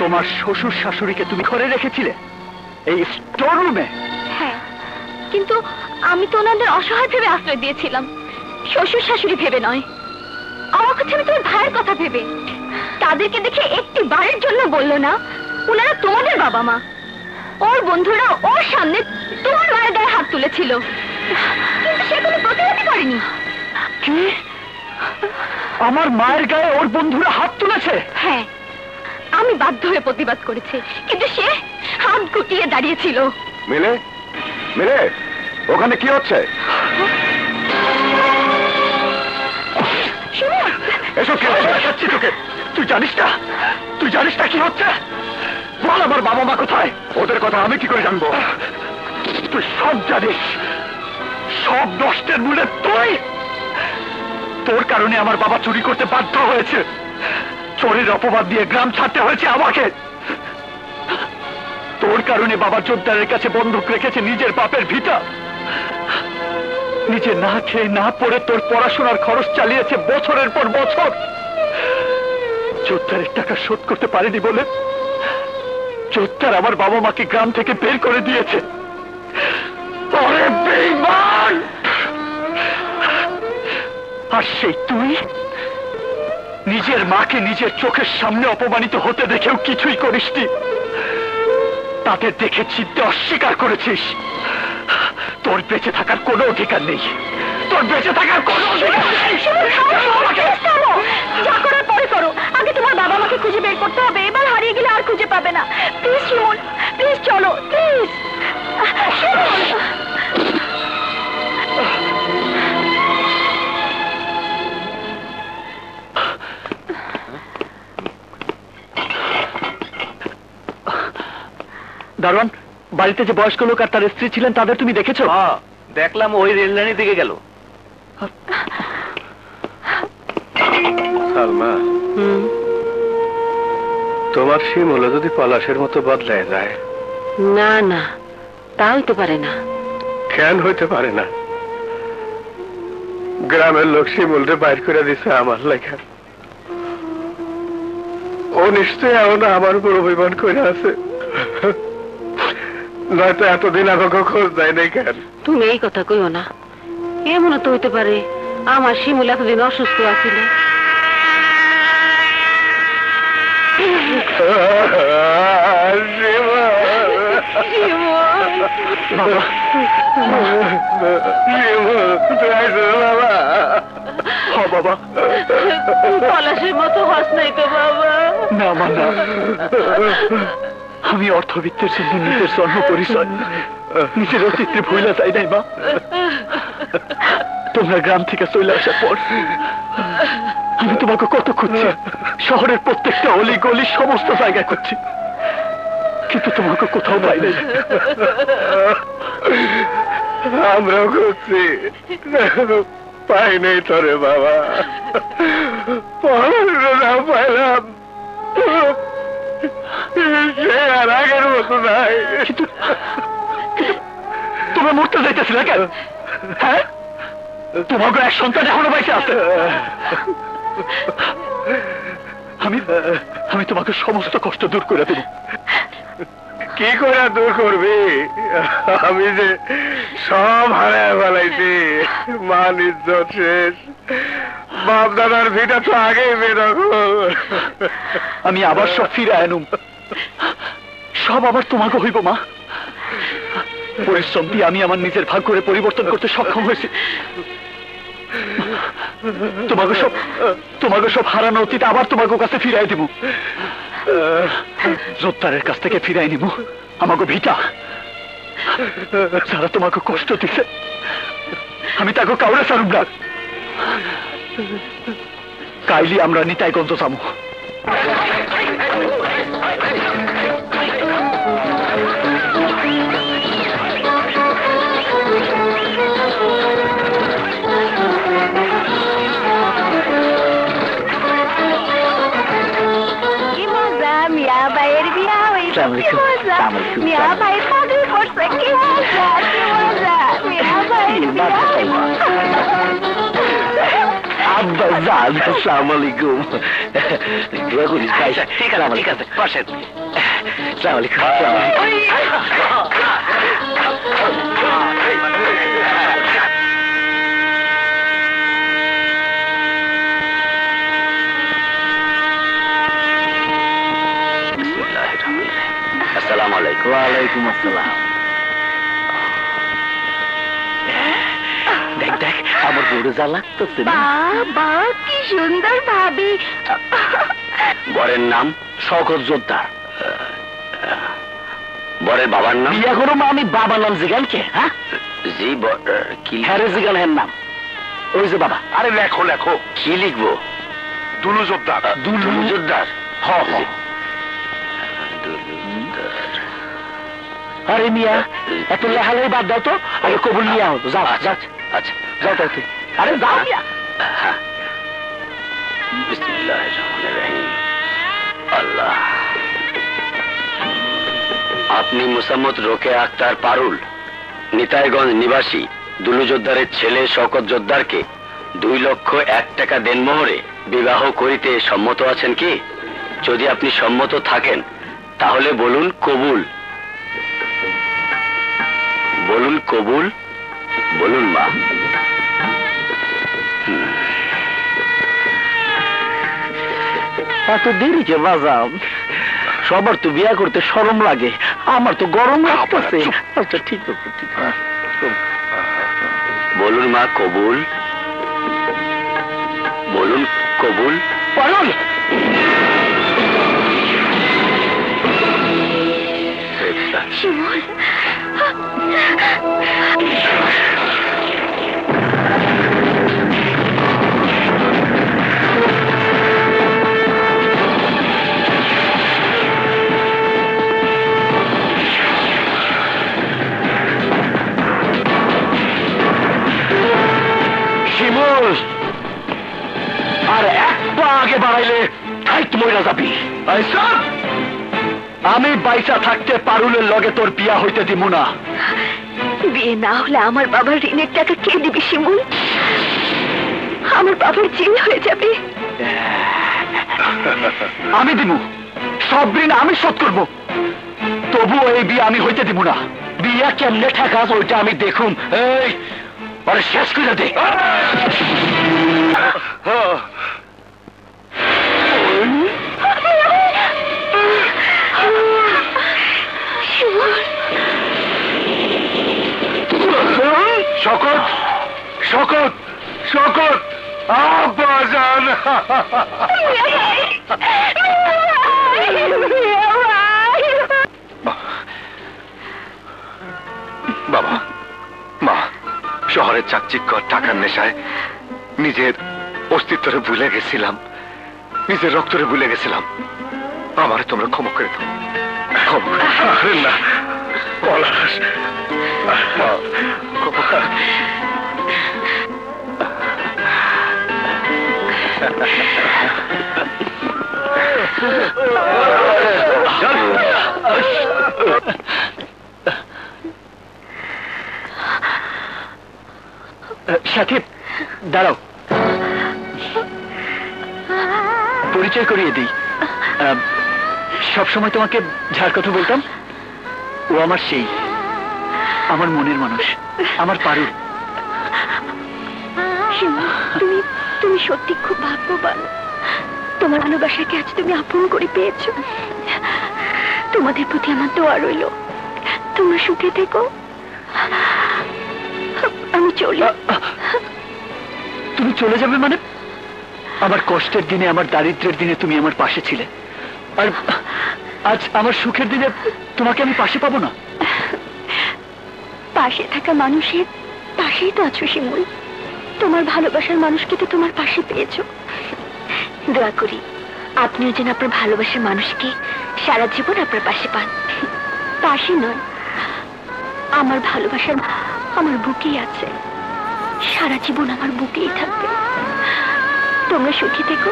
তোমার শ্বশুর শাশুড়িকে তুমি ঘরে রেখেছিলে? এই স্টোর রুমে হ্যাঁ কিন্তু আমি তো ওনাদের অসহায় ভেবে আশ্রয় দিয়েছিলাম। শ্বশুর শাশুড়ি ভেবে নয়। আমার কাছে আমি তোমার ভাইয়ের কথা ভেবে। তাদেরকে দেখে একটি বারের জন্য বলল না ওনারা তোমাদের বাবা মা। ওর বন্ধুরা ওর সামনে তোমার মায়ের গায়ে হাত তুলেছিল। কিন্তু সে কোনো প্রতিবাদই করেনি। কি? আমার মায়ের গায়ে ওর বন্ধুরা হাত তুলেছে? হ্যাঁ। আমি বাধ্য হয়ে প্রতিবাদ করেছি। কিন্তু সে হাত গুটিয়ে দাঁড়িয়েছিল। মিলে? মিলে? ওখানে কি হচ্ছে? এসব কি হচ্ছে? তোকে। তুই জানিস না? তুই জানিস না কি হচ্ছে? বল আমার বাবা মা কোথায়? ওদের কথা আমি কি করে জানব? তুই সব জানিস। সব নষ্টের মূলে তুই তোর কারণে আমার বাবা চুরি করতে বাধ্য হয়েছে। চোরের অপবাদ দিয়ে গ্রাম ছাড়তে হয়েছে আমাকে। তোর কারণে বাবা জোরদারের কাছে বন্দুক রেখেছে নিজের বাপের ভিটা। নিজে না খেয়ে না পড়ে তোর পড়াশোনার খরচ চালিয়েছে বছরের পর বছর। জোরদারের টাকা শোধ করতে পারেনি বলে জোরদার আমার বাবা মাকে গ্রাম থেকে বের করে দিয়েছে! আর সেই তুই? নিজের মাকে নিজের চোখের সামনে অপমানিত হতে দেখেও কিছুই করিসনি। তাদের দেখে চিনতে অস্বীকার করেছিস। তোর বেঁচে থাকার কোনো অধিকার নেই। তোর বেঁচে থাকার কোনো অধিকার নেই। আমাকে যা করার পরে করো। আগে তোমার বাবা মাকে খুঁজে বের করতে হবে। এবার হারিয়ে গেলে আর খুঁজে পাবে না। প্লিজ শিমুল প্লিজ চলো। প্লিজ দারোয়ান বাড়িতে যে বয়স্ক লোক আর তার স্ত্রী ছিলেন তাদের তুমি দেখেছ? দেখলাম ওই রেললাইনের দিকে গেল। সালমা তোমার শিমুলো যদি পলাশের মতো বদলায় যায়। না না তা হইতে পারে না। কেন হইতে পারে না? গ্রামের লোক শিমুলরে বাইর করে দিছে আমার লেখা। ও নিশ্চয়ই এমন আমার উপর অভিমান করে আছে। নয়তো এতদিন আমাকে খোঁজ দেয় নাই কেন? তুমি এই কথা কইও না। এমনও তো হইতে পারে আমার শিমুল এতদিন অসুস্থ আছিল। বাবা। পলাশের মতো হস নাই তো বাবা। না মা না। আমি অর্থবিত্তের জন্য নিজের জন্ম পরিচয়, নিজের অস্তিত্বে ভুলা যাই নাই মা। তোমরা গ্রাম থেকে চলে আসার পর আমি তোমাকে কত খুঁজছি, শহরের প্রত্যেকটা অলি গলি সমস্ত জায়গায় খুঁজছি, কিন্তু তোমাকে কোথাও পাই নাই। আমরাও করছি পাই নাই তোরে বাবা। পাইলাম। আর আগের মতো নাই কিন্তু কিন্তু তোমরা মরতে যাইতেছিলে কেন? হ্যাঁ? তোমাকে এক সন্তান এখনও বাইসে আছে। আমি আমি তোমাকে সমস্ত কষ্ট দূর করে দেবো। কি করে দূর করবি? আমি যে সব হারায় ফেলাইছি। মান ইজ্জত শেষ। বাপ দাদার ভিটা তো আগেই বেরোবো আমি আবার সব ফিরে আনুম সব আবার তোমাকে হইব, মা। পরিশ্রম দিয়ে আমি আমার নিজের ভাগ করে পরিবর্তন করতে সক্ষম হয়েছি। তোমাকে সব তোমাকে সব হারানো অতীত আবার তোমাকে কাছে ফিরাই দিব। জোত্তারের কাছ থেকে ফিরাই নিব। আমাকে ভিটা। যারা তোমাকে কষ্ট দিছে, আমি তাকে কাউরে সারুম না। কাইলি আমরা নিতাইগঞ্জ যাব মিয়া ভাই পাগল করছে কি মজা কি মজা মিয়া জান আসসালামু আলাইকুম দোয়া করিস ভাই ঠিক আছে ঠিক আছে বসেন। আসসালামু আলাইকুম আসসালামু আলাইকুম। আসসালামু আলাইকুম আসসালাম। জ্বালা লাগতেছে না? বাবা কি সুন্দর ভাবি। বরের নাম শকত যোদ্ধা বরের বাবার নাম? বিয়া করো মা আমি বাবা নাম জিগান কে হ্যাঁ? জি কি হ্যারে জিগান হ্যার নাম। ওই যে বাবা। আরে লেখো লেখো। কি লিখব? দুলু যোদ্ধা দুলু জোদ্দার হ। আরে মিয়া এত লেখালেই বাদ দাও তো আগে কবুল নিয়ে যাও যাও। আচ্ছা। যাও তাইতে বিসমিল্লাহির রহমানির রহিম। আল্লাহ। আপনি মুসাম্মদ রোকে আক্তার পারুল, নিতাইগঞ্জ নিবাসী দুলু ছেলে শওকত জোদ্দারকে দুই লক্ষ এক টাকা দেনমোহরে বিবাহ করিতে সম্মত আছেন কি? যদি আপনি সম্মত থাকেন, তাহলে বলুন কবুল। বলুন কবুল, বলুন মা। এত দেরি কে বাজাম সবার তো বিয়া করতে শরম লাগে। আমার তো গরম লাগতেছে। আচ্ছা ঠিক আছে ঠিক আছে। বলুন মা কবুল? বলুন কবুল? পারুল শিমুল। শিমুল আর এক পা আগে বাড়াইলে ঠাইট মইরা যাবি। সব! আমি বাইসা থাকতে পারুলের লগে তোর বিয়া হইতে দিব না। বিয়ে না হলে আমার বাবার ঋণের টাকা কে দিবি শিমুল? আমার বাবার জেল হয়ে যাবে। আমি দিব সব ঋণ আমি শোধ করব। তবুও এই বিয়ে আমি হইতে দিব না। বিয়া কেমনে ঠেকাস ওইটা আমি দেখুন। এই পরে শেষ করে দে। শকত শকত শকত বাবা শহরের চাকচিক্য টাকার নেশায় নিজের অস্তিত্বরে ভুলে গেছিলাম। নিজের রক্তরে ভুলে গেছিলাম। আমারে তোমরা ক্ষমা করে দাও। ক্ষমা। করে। না। পলাশ। সাথী দাঁড়াও। পরিচয় করিয়ে দিই। আহ, সবসময় তোমাকে যার কথা বলতাম। ও আমার সেই আমার মনের মানুষ আমার শিমুল তুমি তুমি সত্যি খুব ভাগ্যবান। তোমার ভালোবাসাকে আজ তুমি আপন করে পেয়েছ? তোমাদের প্রতি আমার দোয়া রইল। তোমরা সুখে থেকো। আমি চলি তুমি চলে যাবে মানে? আমার কষ্টের দিনে আমার দারিদ্রের দিনে তুমি আমার পাশে ছিলে। আর আজ আমার সুখের দিনে তোমাকে আমি পাশে পাবো না? পাশে থাকা মানুষের পাশেই তো আছো শিমুল। তোমার ভালোবাসার মানুষকে তো তোমার পাশে পেয়েছ। দোয়া করি আপনিও যেন আপনার ভালোবাসার মানুষকে সারা জীবন আপনার পাশে পান। পাশে নয় আমার ভালোবাসার আমার বুকেই আছে। সারা জীবন আমার বুকেই থাকবে। তোমরা সুখী থেকো।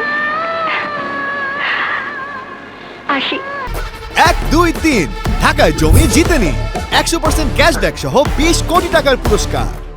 আসি। এক, দুই, তিন। ঢাকায় জমি জিতে নিন একশো পার্সেন্ট ক্যাশব্যাক সহ বিশ কোটি টাকার পুরস্কার।